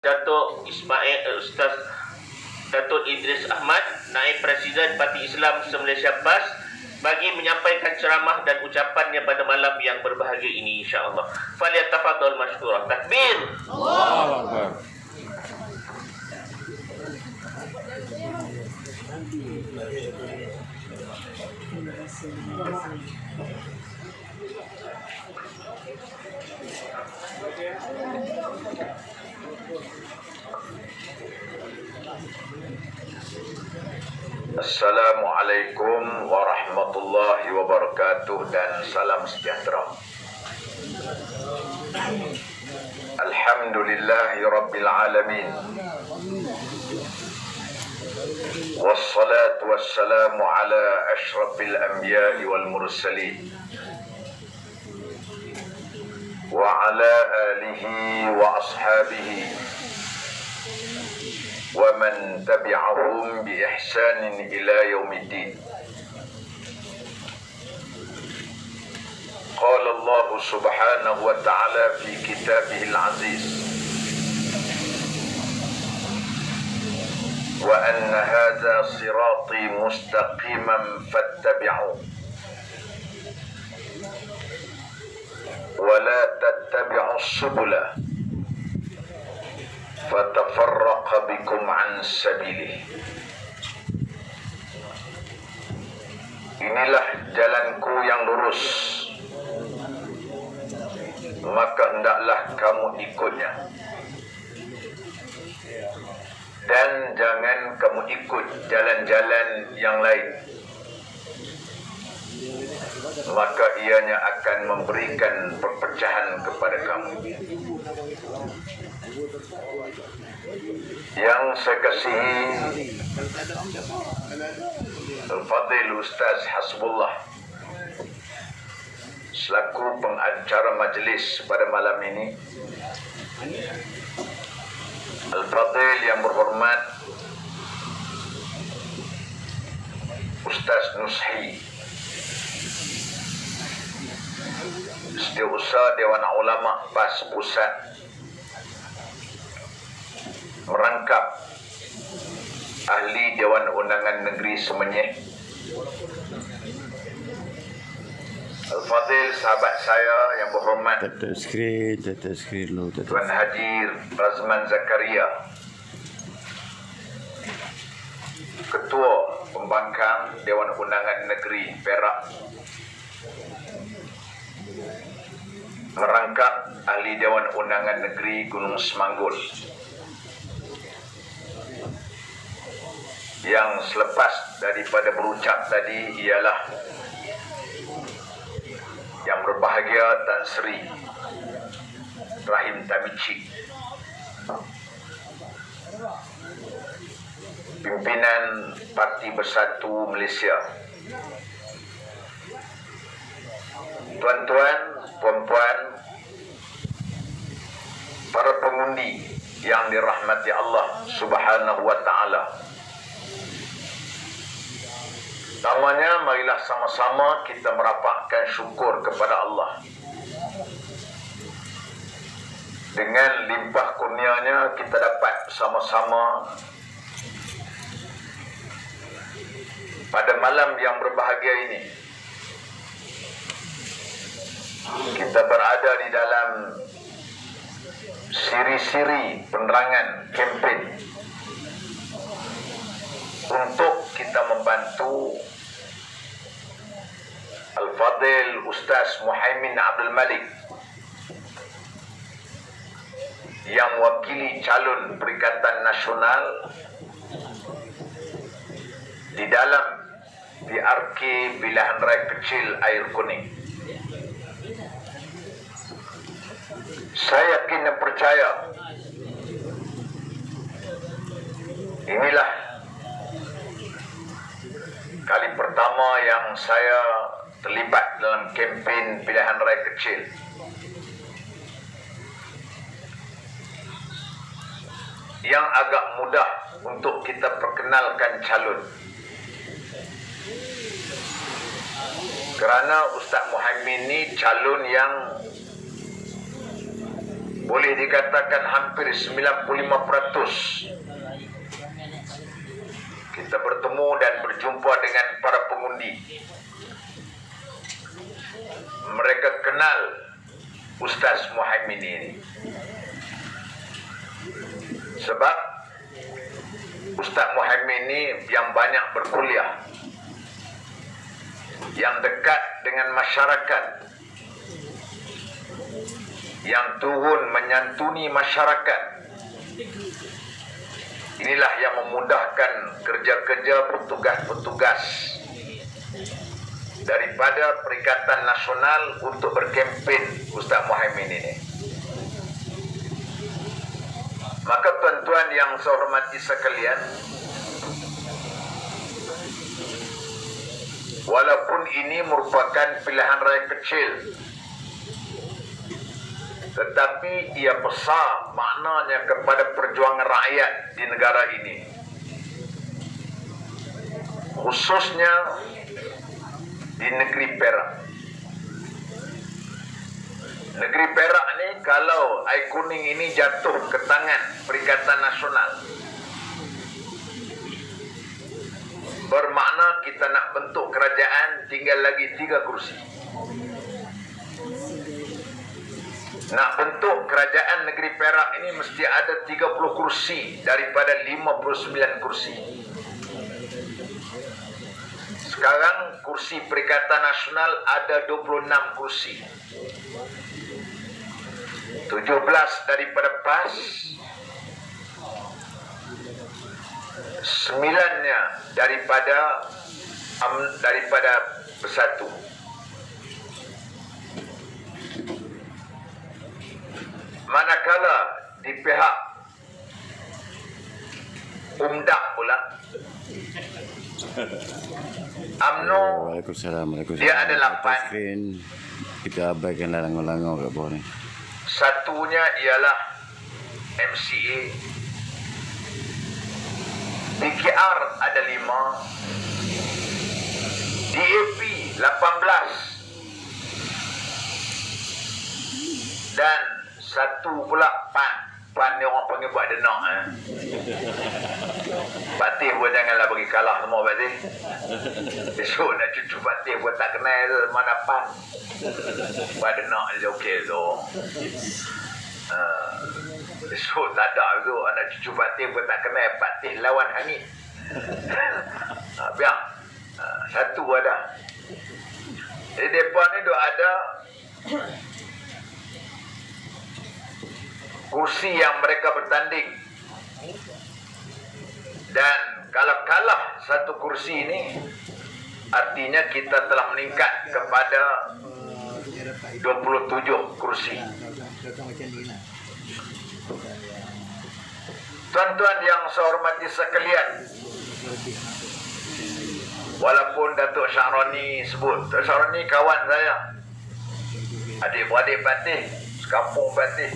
Datuk Ismail eh, Ustaz Datuk Idris Ahmad, Naib Presiden Parti Islam Malaysia PAS bagi menyampaikan ceramah dan ucapannya pada malam yang berbahagia ini insya-Allah. Falyatafadhal mashkura. Takbir. Allahu Akbar. Assalamualaikum warahmatullahi wabarakatuh dan salam sejahtera. Alhamdulillahi rabbil alamin. والصلاة والسلام على أشرف الأنبياء والمرسلين وعلى آله وأصحابه ومن تبعهم بإحسان إلى يوم الدين. قال الله سبحانه وتعالى في كتابه العزيز وأن هذا صراطي مستقيما فاتبعوه. ولا تتبعوا السبل. fatafarraqa bikum an sabilih. Inilah jalanku yang lurus. Maka hendaklah kamu ikutnya. Dan jangan kamu ikut jalan-jalan yang lain. Maka ianya akan memberikan perpecahan kepada kamu yang saya kasihi Al-Fadil Ustaz Hasbullah selaku pengacara majlis pada malam ini. Al-Fadil yang berhormat Ustaz Nushi Setiausaha Dewan Ulama PAS Pusat merangkap ahli Dewan Undangan Negeri Semenyih Al-Fadil sahabat saya yang berhormat Tutup skrin, tutup skrin lu. Tuan Haji Razman Zakaria Ketua Pembangkang Dewan Undangan Negeri Perak Merangkap Ahli Dewan Undangan Negeri Gunung Semanggul Yang selepas daripada berucap tadi ialah Yang berbahagia Tan Sri Rahim Tamici Pimpinan Parti Bersatu Malaysia. Tuan-tuan, puan-puan Para pengundi yang dirahmati Allah Subhanahu wa taala. Namanya marilah sama-sama kita merapatkan syukur kepada Allah. Dengan limpah kurnianya kita dapat bersama-sama pada malam yang berbahagia ini. Kita berada di dalam siri-siri penerangan kempen untuk kita membantu Al-Fadil Ustaz Muhaimin Abdul Malik yang wakili calon Perikatan Nasional di dalam PRK Pilihan Raya Kecil Air Kuning. Saya yakin dan percaya inilah kali pertama yang saya terlibat dalam kempen pilihan raya kecil. Yang agak mudah untuk kita perkenalkan calon. Kerana Ustaz Muhammad ni calon yang boleh dikatakan hampir 95% kita bertemu dan berjumpa dengan para pengundi. Mereka kenal Ustaz Muhammad ini. Sebab Ustaz Muhammad ini yang banyak berkuliah. Yang dekat dengan masyarakat. Yang turun menyantuni masyarakat. Inilah yang memudahkan kerja-kerja petugas-petugas daripada Perikatan Nasional untuk berkempen Ustaz Muhammad ini. Maka tuan-tuan yang saya hormati sekalian, walaupun ini merupakan pilihan raya kecil, tetapi ia besar maknanya kepada perjuangan rakyat di negara ini. Khususnya di negeri Perak. Negeri Perak ni kalau air kuning ini jatuh ke tangan Perikatan Nasional bermakna kita nak bentuk kerajaan tinggal lagi tiga kursi. Nak bentuk kerajaan negeri Perak ini mesti ada 30 kursi daripada 59 kursi. Sekarang kursi Perikatan Nasional ada 26 kursi. 17 daripada PAS, sembilannya daripada um, daripada Bersatu. Manakala di pihak UMDAK pula UMNO Waalaikumsalam. Waalaikumsalam. Dia ada lapan. Screen. Kita abaikan langang-langang kat bawah ni. Satunya ialah MCA BKR ada lima DAP 18 dan satu pula PAN PAN ni orang panggil buat denak eh. Batih pun janganlah bagi kalah semua Batih Esok nak cucu Batih pun tak kenal mana PAN Buat denak je okey tu Uh, esok tak ada tu anak cucu Fatih pun tak kenal Fatih lawan Hanif. ha, biar. Ha, satu ada. Jadi mereka ni ada kursi yang mereka bertanding. Dan kalau kalah satu kursi ini artinya kita telah meningkat kepada 27 kursi. Tuan-tuan yang saya hormati sekalian Walaupun Datuk Syaroni sebut Datuk Syaroni kawan saya Adik-beradik Patih Sekampung Patih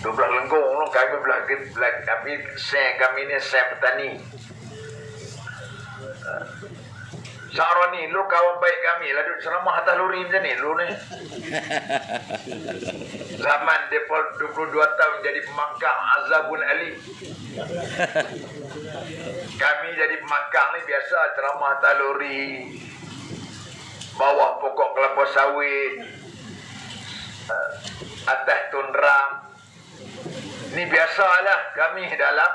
Dua belah lenggong tu Kami belah, belah kami Sen kami ni sen petani Syaroni lu kawan baik kami lah duduk ceramah atas lori macam ni lu ni Zaman dia 22 tahun jadi pemangkang Azabun Ali. Kami jadi pemangkang ni biasa ceramah taluri. Bawah pokok kelapa sawit. eh, Atas tundra. Ni biasalah kami dalam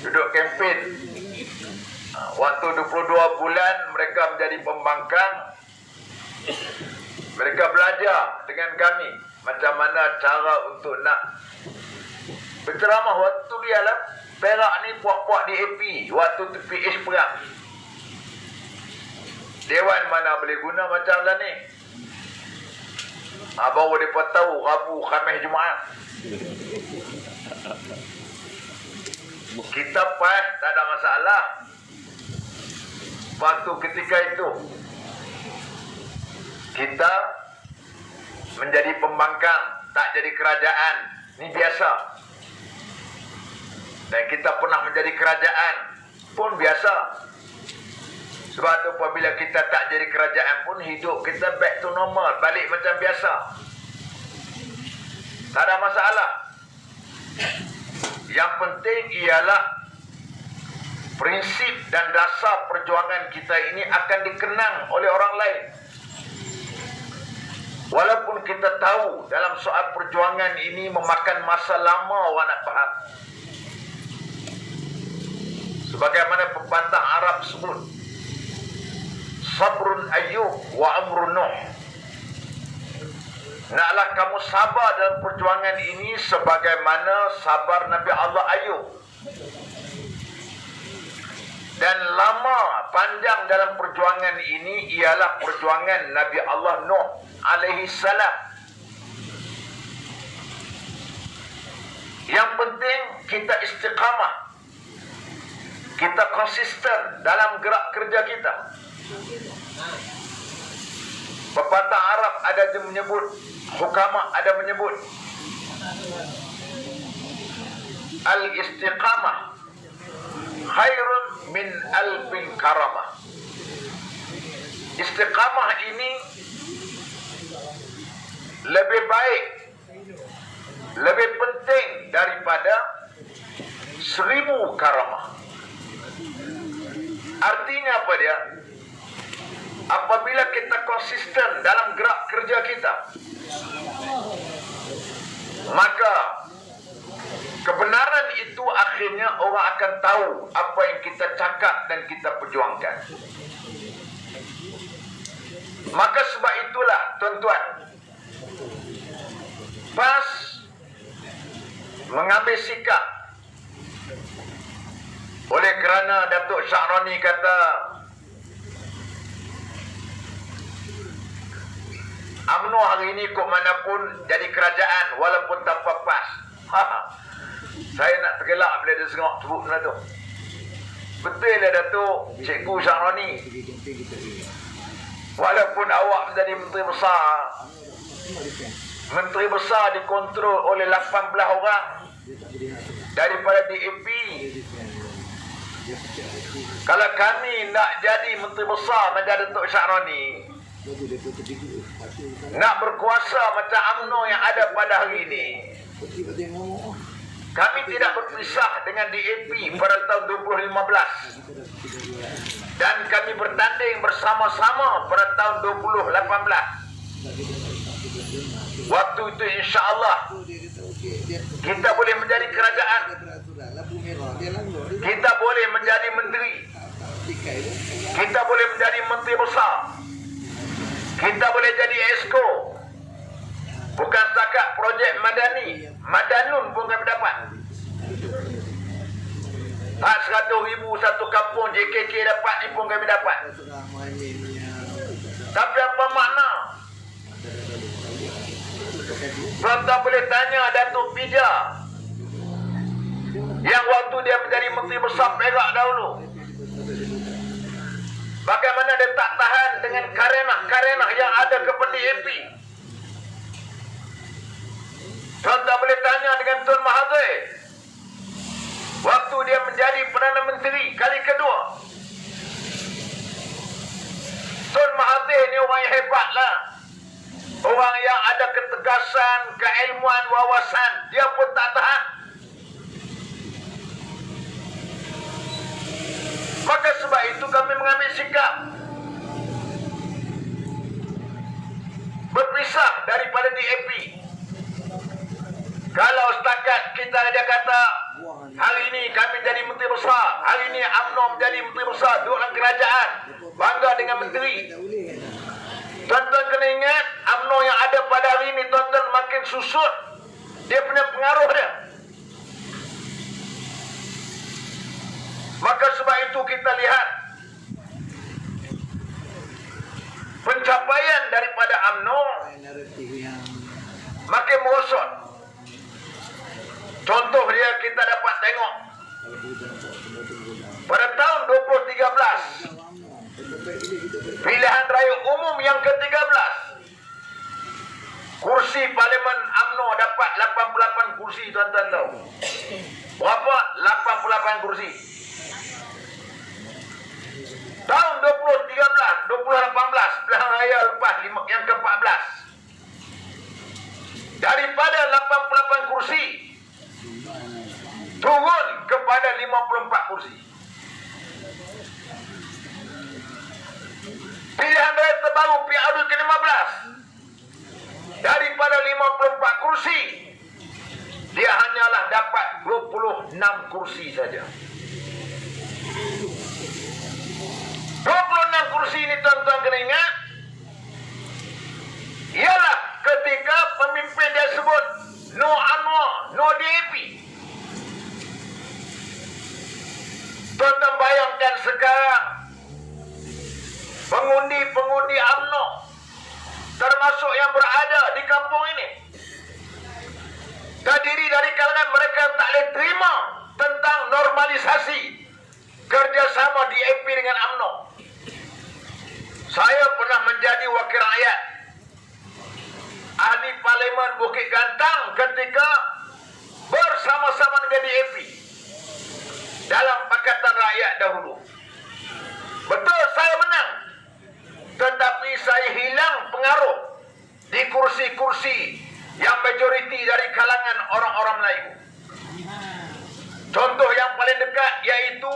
duduk kempen. Ah, Waktu 22 bulan mereka menjadi pembangkang. Mereka belajar dengan kami macam mana cara untuk nak berceramah waktu dia lah Perak ni puak-puak di AP waktu tu PH perang Dewan mana boleh guna macam lah ni ha, Baru mereka tahu Rabu, Khamis, Jumaat Kita pas tak ada masalah Waktu ketika itu Kita menjadi pembangkang, tak jadi kerajaan. Ini biasa. Dan kita pernah menjadi kerajaan pun biasa. Sebab tu apabila kita tak jadi kerajaan pun hidup kita back to normal, balik macam biasa. Tak ada masalah. Yang penting ialah prinsip dan dasar perjuangan kita ini akan dikenang oleh orang lain. Walaupun kita tahu dalam soal perjuangan ini memakan masa lama orang nak faham. Sebagaimana pepatah Arab sebut, Sabrun Ayyub wa Amrun Nuh. Naklah kamu sabar dalam perjuangan ini sebagaimana sabar Nabi Allah Ayub. Dan lama panjang dalam perjuangan ini ialah perjuangan Nabi Allah Nuh alaihi salam. Yang penting kita istiqamah. Kita konsisten dalam gerak kerja kita. Pepatah Arab ada menyebut, hukama ada menyebut al-istiqamah khairun min alfin karamah. Istiqamah ini lebih baik, lebih penting daripada seribu karamah. Artinya apa dia? Apabila kita konsisten dalam gerak kerja kita, maka kebenaran itu akhirnya orang akan tahu apa yang kita cakap dan kita perjuangkan. Maka sebab itulah tuan-tuan, pas mengambil sikap oleh kerana Datuk Syaroni kata UMNO hari ini kok mana pun jadi kerajaan walaupun tanpa PAS. Saya nak tergelak bila dia sengok sebut benda tu. Betul lah Datuk Cikgu Syaroni. Walaupun awak menjadi Menteri Besar. Menteri Besar dikontrol oleh 18 orang. Daripada DAP. Kalau kami nak jadi Menteri Besar macam Datuk Syaroni. Nak berkuasa macam UMNO yang ada pada hari ini. Kami tidak berpisah dengan DAP pada tahun 2015 dan kami bertanding bersama-sama pada tahun 2018. Waktu itu insya Allah kita boleh menjadi kerajaan, kita boleh menjadi menteri, kita boleh menjadi menteri besar, kita boleh jadi esko. Bukan setakat projek Madani, Madanun pun kami dapat. Hak 100 ribu satu kampung JKK dapat ni pun kami dapat. Tapi apa makna? Tuan-tuan boleh tanya Datuk Pija yang waktu dia menjadi Menteri Besar Perak dahulu. Bagaimana dia tak tahan dengan karenah-karenah yang ada kepada DAP. Tuan-tuan boleh tanya dengan Tun Mahathir. Waktu dia menjadi Perdana Menteri kali kedua. Tun Mahathir ni orang yang hebat lah. Orang yang ada ketegasan, keilmuan, wawasan. Dia pun tak tahan. Maka sebab itu kami mengambil sikap. Berpisah daripada DAP. Kalau setakat kita dia kata hari ini kami jadi menteri besar, hari ini UMNO menjadi menteri besar, duduk dalam kerajaan, bangga dengan menteri. Tuan-tuan kena ingat, UMNO yang ada pada hari ini tuan-tuan makin susut dia punya pengaruh dia. Maka sebab itu kita lihat pencapaian daripada UMNO makin merosot. Contoh dia kita dapat tengok pada tahun 2013 pilihan raya umum yang ke-13 kursi parlimen UMNO dapat 88 kursi tuan-tuan tahu. Berapa? 88 kursi. Tahun 2013, 2018 pilihan raya lepas yang ke-14 daripada 88 kursi turun kepada 54 kursi. Pilihan raya terbaru PRU ke-15 daripada 54 kursi dia hanyalah dapat 26 kursi saja. 26 kursi ini tuan-tuan kena ingat ialah ketika pemimpin dia sebut no Anwar, no DAP. Tuan-tuan bayangkan sekarang pengundi-pengundi UMNO termasuk yang berada di kampung ini terdiri dari kalangan mereka yang tak boleh terima tentang normalisasi kerjasama DAP dengan UMNO. Saya pernah menjadi wakil rakyat. Ahli parlimen Bukit Gantang ketika bersama-sama dengan DAP dalam Pakatan Rakyat dahulu. Betul saya menang. Tetapi saya hilang pengaruh di kursi-kursi yang majoriti dari kalangan orang-orang Melayu. Contoh yang paling dekat iaitu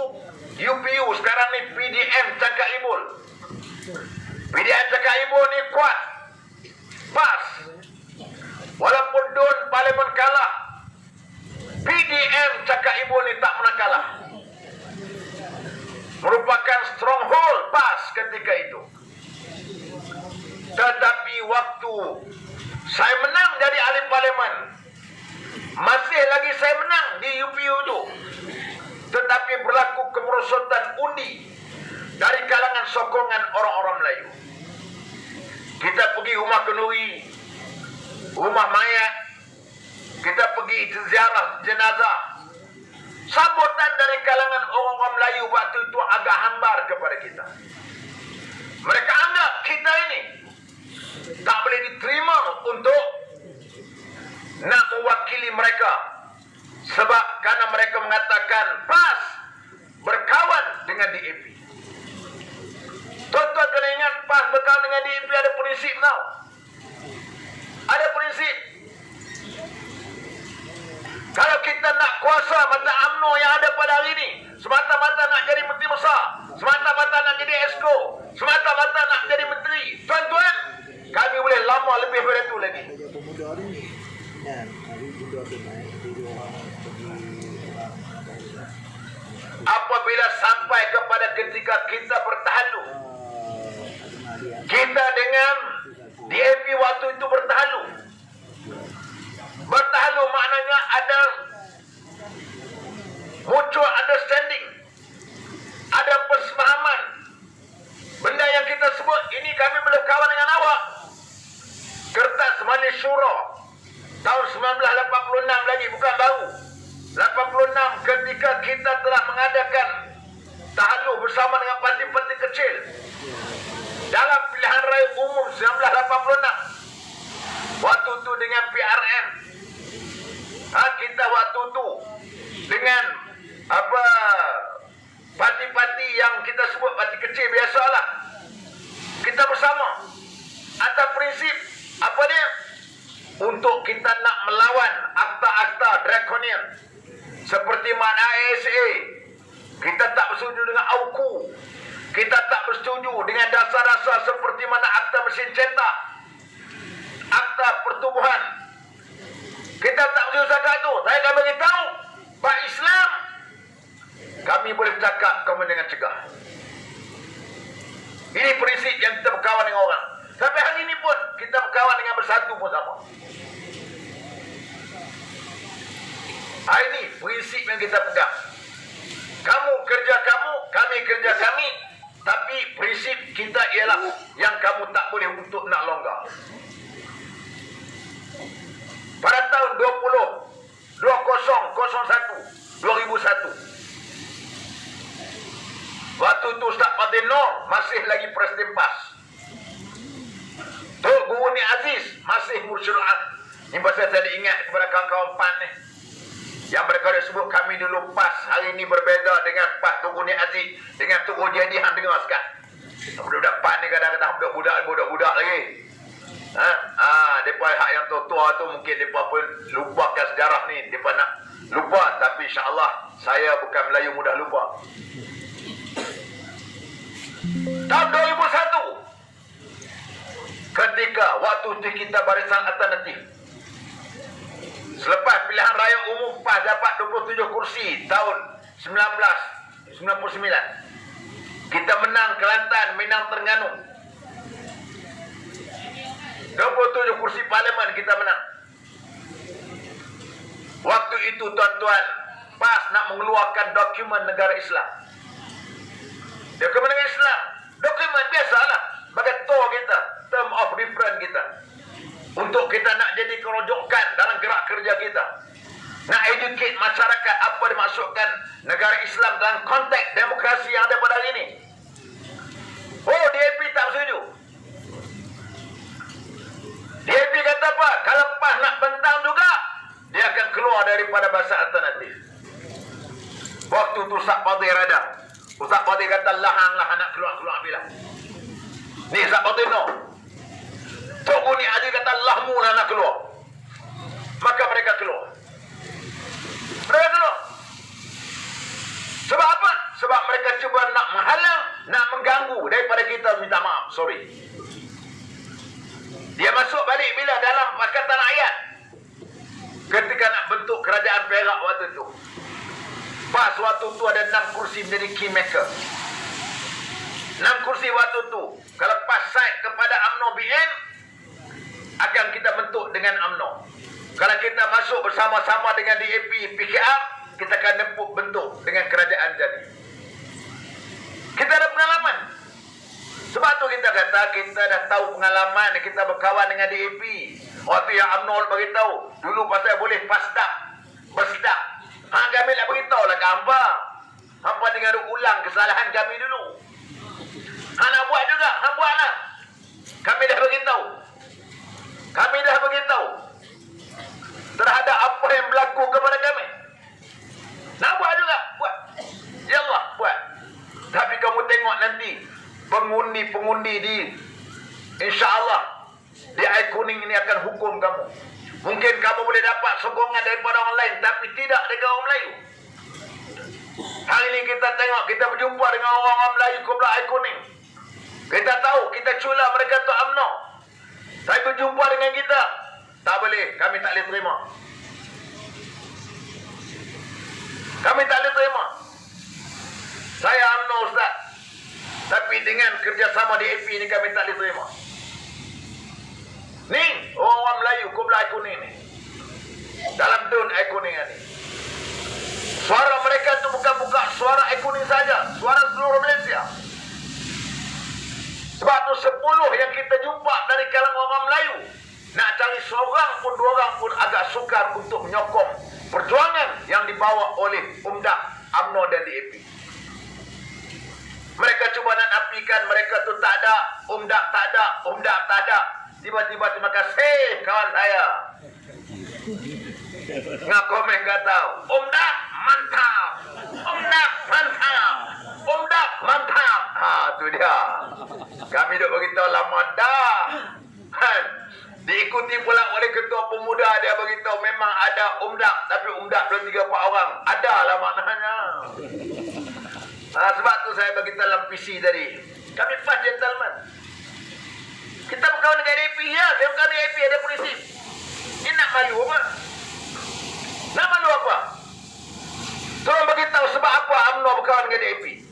UPU sekarang ni PDM Cakap Libul. PDM Cakap Libul ni kuat. Pas. Walaupun Dun Parlimen kalah. PDM Cakap Libul ni tak pernah kalah. Merupakan stronghold pas ketika itu. Tetapi waktu saya menang jadi ahli parlimen. Masih lagi saya menang di UPU itu. Tetapi berlaku kemerosotan undi dari kalangan sokongan orang-orang Melayu. Kita pergi rumah kenduri, rumah mayat, kita pergi ziarah jenazah. Sambutan dari kalangan orang-orang Melayu waktu itu agak hambar kepada kita. Mereka anggap kita ini tak boleh diterima untuk nak mewakili mereka sebab kerana mereka mengatakan PAS berkawan dengan DAP. Tuan-tuan kena ingat PAS berkawan dengan DAP ada prinsip tau. Ada prinsip. Kalau kita nak kuasa mata UMNO yang ada pada hari ini, semata-mata nak jadi menteri besar, semata-mata nak jadi esko, semata-mata nak jadi menteri. Tuan-tuan, kami boleh lama lebih daripada itu lagi. Apabila sampai kepada ketika kita dia kita dengan DAP waktu itu bertahluk. Bertahluk maknanya ada mutual understanding. Ada persefahaman. Benda yang kita sebut, ini kami boleh kawan dengan awak. Kertas Manis Syura. Tahun 1986 lagi, bukan baru. 86 ketika kita telah mengadakan tahaluk bersama dengan parti-parti kecil dalam pilihan raya umum 1986 waktu itu dengan PRM ha, kita waktu itu dengan apa parti-parti yang kita sebut parti kecil biasalah kita bersama atas prinsip apa dia untuk kita nak melawan akta-akta draconian seperti mana ASA kita tak bersetuju dengan AUKU kita tak bersetuju dengan dasar-dasar seperti mana akta mesin cetak akta pertubuhan kita tak bersetuju cakap itu saya akan beritahu Pak Islam kami boleh cakap kamu dengan cegah. Ini prinsip yang kita berkawan dengan orang. Sampai hari ini pun kita berkawan dengan bersatu pun sama. Ini prinsip yang kita pegang. Kamu kerja kamu, kami kerja kami. Tapi prinsip kita ialah yang kamu tak boleh untuk nak longgar. Pada tahun 20, 2001, 2001. Waktu itu Ustaz Fadil Nur masih lagi Presiden PAS. Tok Guru Ni Aziz masih Mursyid Ini pasal saya ingat kepada kawan-kawan PAN ni. Yang mereka dah sebut kami dulu PAS hari ini berbeza dengan PAS Tungu Ni Aziz dengan Tungu Jadi Hang dengar sekarang. Budak-budak PAS ni kadang-kadang budak-budak budak-budak lagi. Ha? Ah, depa hak yang tua-tua tu mungkin depa pun lupakan sejarah ni. Depa nak lupa tapi insya-Allah saya bukan Melayu mudah lupa. Tahun 2001 ketika waktu tu kita barisan alternatif selepas pilihan raya umum PAS dapat 27 kursi tahun 1999 kita menang Kelantan menang Terengganu. 27 kursi parlimen kita menang. Waktu itu tuan-tuan PAS nak mengeluarkan dokumen negara Islam. Dokumen negara Islam. Dokumen biasalah. Sebagai tor kita term of reference kita untuk kita nak jadi kerojokan dalam gerak kerja kita. Nak educate masyarakat apa dimaksudkan negara Islam dalam konteks demokrasi yang ada pada hari ini. Oh DAP tak setuju. DAP kata apa? Kalau PAS nak bentang juga dia akan keluar daripada bahasa alternatif. Waktu tu Ustaz Fadil rada. Ustaz Fadil kata lahang-lah nak keluar-keluar bila ni Ustaz Fadil no Tok Guni Adi kata lahmu lah nak keluar. Maka mereka keluar. Mereka keluar. Sebab apa? sebab mereka cuba nak menghalang nak mengganggu daripada kita minta maaf. Sorry. Dia masuk balik bila dalam Pakatan Rakyat. Ketika nak bentuk kerajaan Perak waktu itu PAS waktu itu ada 6 kursi menjadi kingmaker 6 kursi waktu itu kalau PAS side kepada UMNO BN akan kita bentuk dengan UMNO. Kalau kita masuk bersama-sama dengan DAP PKR kita akan nempuk bentuk dengan kerajaan jadi. Kita ada pengalaman. Sebab tu kita kata kita dah tahu pengalaman kita berkawan dengan DAP waktu yang UMNO beritahu dulu pasal boleh pasdak bersedak ha, kami nak beritahu lah ke hampa hampa dengar ulang kesalahan kami dulu. Ha, nak buat juga ha, buat lah kami dah beritahu kami dah beritahu terhadap apa yang berlaku kepada kami nak buat juga buat ya Allah buat tapi kamu tengok nanti pengundi-pengundi di insya-Allah di air kuning ini akan hukum kamu. Mungkin kamu boleh dapat sokongan daripada orang lain tapi tidak dengan orang Melayu. Hari ini kita tengok kita berjumpa dengan orang-orang Melayu kubla air kuning. Kita tahu kita cula mereka tu UMNO. Saya berjumpa dengan kita. Tak boleh, kami tak boleh terima. Kami tak boleh terima. Saya UMNO Ustaz. Tapi dengan kerjasama di AP ni kami tak boleh terima. Ni orang Melayu air kuning ni. Dalam tun air kuning ni. Suara mereka tu bukan buka suara air kuning saja, suara seluruh Malaysia. Sebab tu sepuluh yang kita jumpa dari kalangan orang Melayu nak cari seorang pun dua orang pun agak sukar untuk menyokong perjuangan yang dibawa oleh UMDA, UMNO dan DAP. Mereka cuba nak nafikan mereka tu tak ada, UMDA tak ada, UMDA tak ada. Tiba-tiba terima kasih kawan saya. Ngak komen kata, UMDA mantap. UMDA mantap. UMDA mantap. Ha, tu dia. Kami duk beritahu lama dah. Kan? Diikuti pula oleh ketua pemuda dia beritahu memang ada umdak tapi umdak belum tiga empat orang. Ada lah maknanya. Ha, sebab tu saya bagi dalam PC tadi. Kami fast gentleman. Kita berkawan dengan AP ya. Saya berkawan dengan AP ada polisi. Ini nak malu apa? Nak malu apa? Tolong beritahu sebab apa UMNO berkawan dengan DAP.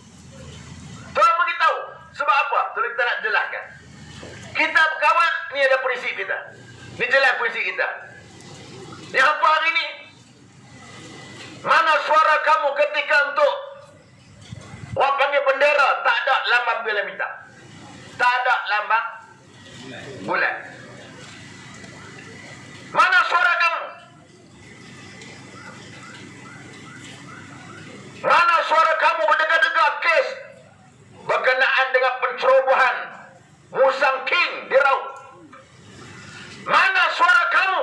Tolong beritahu sebab apa? Tolong kita nak jelaskan. Kita berkawan, ni ada prinsip kita. Ni jelas prinsip kita. Yang apa hari ni? Mana suara kamu ketika untuk orang panggil bendera tak ada lambang bila minta. Tak ada lambang bulan. Mana suara kamu? Mana suara kamu berdegar-degar kes berkenaan dengan pencerobohan Musang King di Raut? Mana suara kamu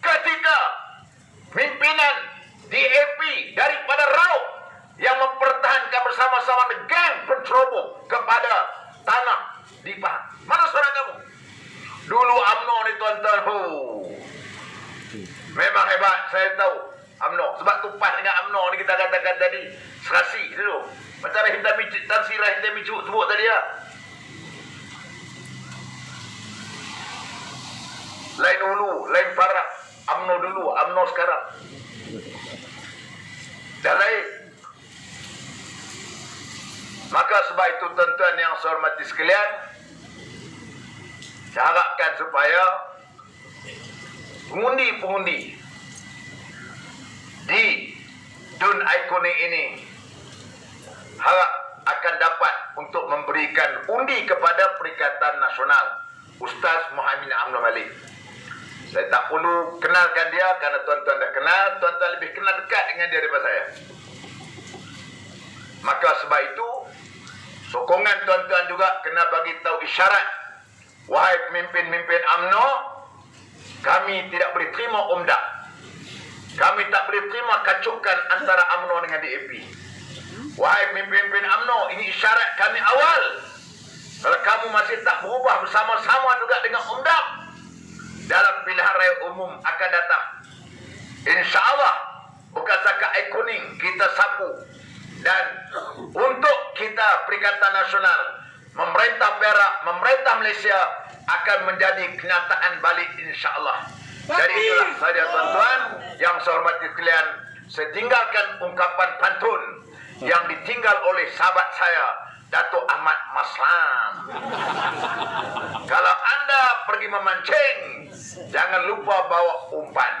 ketika lepas dengan UMNO ni kita katakan tadi serasi dulu. Macam Rahim Tami, Tan Sri Rahim Tami sebut, sebut tadi lah. Lain dulu, lain Farah. UMNO dulu, UMNO sekarang. Dan lain. Maka sebab itu tuan-tuan yang saya hormati sekalian, saya harapkan supaya pengundi-pengundi di Dun Ikonik ini harap akan dapat untuk memberikan undi kepada Perikatan Nasional Ustaz Muhammad Amno Malik. Saya tak perlu kenalkan dia kerana tuan-tuan dah kenal, tuan-tuan lebih kenal dekat dengan dia daripada saya. Maka sebab itu, sokongan tuan-tuan juga kena bagi tahu isyarat. Wahai pemimpin-pemimpin AMNO, kami tidak boleh terima umdah. Kami tak boleh terima kacukan antara AMNO dengan DAP. Wahai pemimpin-pemimpin AMNO, ini isyarat kami awal. Kalau kamu masih tak berubah bersama-sama juga dengan UMDAP, dalam pilihan raya umum akan datang. InsyaAllah, bukan sakat air kuning kita sapu. Dan untuk kita Perikatan Nasional, memerintah Perak, memerintah Malaysia akan menjadi kenyataan balik insyaAllah. Jadi itulah saja tuan-tuan yang saya hormati sekalian. Saya tinggalkan ungkapan pantun yang ditinggal oleh sahabat saya, Datuk Ahmad Maslam. Kalau anda pergi memancing, jangan lupa bawa umpan.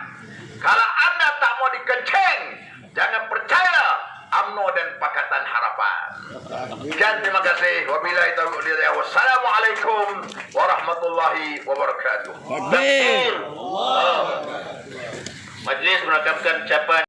Kalau anda tak mau dikencing, jangan percaya UMNO dan Pakatan Harapan. Sekian terima kasih. Wabillahi taufiq wal hidayah. Wassalamualaikum warahmatullahi wabarakatuh. Takbir! Majlis merakamkan ucapan